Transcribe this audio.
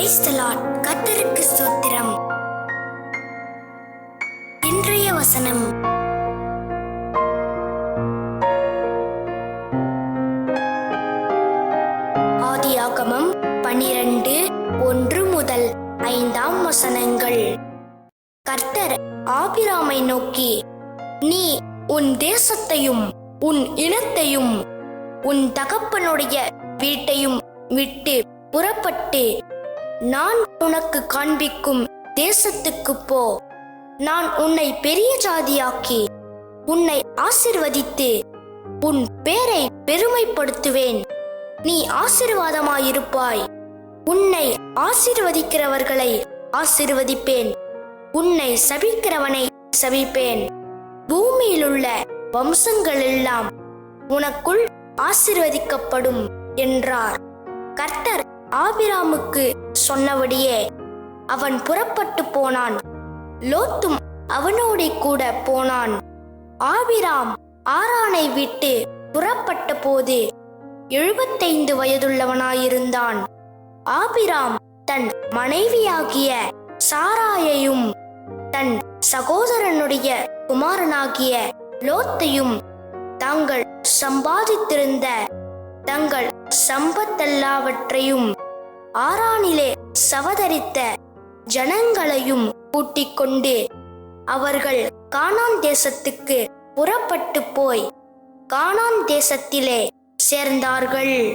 Praise the Lord. ஸ்தோத்திரம் இன்றைய வசனம் ஆதியாகமம் பனிரெண்டு ஒன்று முதல் ஐந்தாம் வசனங்கள் கர்த்தர் ஆபிராமை நோக்கி நீ உன் தேசத்தையும் உன் இனத்தையும் உன் தகப்பனுடைய வீட்டையும் விட்டு புறப்பட்டு நான் உனக்கு காண்பிக்கும் தேசத்துக்கு போ. நான் உன்னை பெரிய ஜாதியாக்கி உன்னை ஆசிர்வதித்து உன் பேரை பெருமைப்படுத்துவேன். நீ ஆசிர்வாதமாயிருப்பாய். உன்னை ஆசிர்வதிக்கிறவர்களை ஆசிர்வதிப்பேன். உன்னை சபிக்கிறவனை சபிப்பேன். பூமியிலுள்ள வம்சங்கள் எல்லாம் உனக்குள் ஆசிர்வதிக்கப்படும் என்றார். கர்த்தர் ஆபிராமுக்கு சொன்னபடியே அவன் புறப்பட்டு போனான். லோத்தும் அவனோட கூட போனான். ஆபிராம் ஆரானை விட்டு புறப்பட்ட போது எழுபத்தைந்து வயதுள்ளவனாயிருந்தான். ஆபிராம் தன் மனைவியாகிய சாராயையும் தன் சகோதரனுடைய குமாரனாகிய லோத்தையும் தாங்கள் சம்பாதித்திருந்த தங்கள் சம்பத்தெல்லாவற்றையும் ஆறானிலே சவதரித்த ஜனங்களையும் கூட்டிக் கொண்டு அவர்கள் கானான் தேசத்துக்கு புறப்பட்டு போய் கானான் தேசத்திலே சேர்ந்தார்கள்.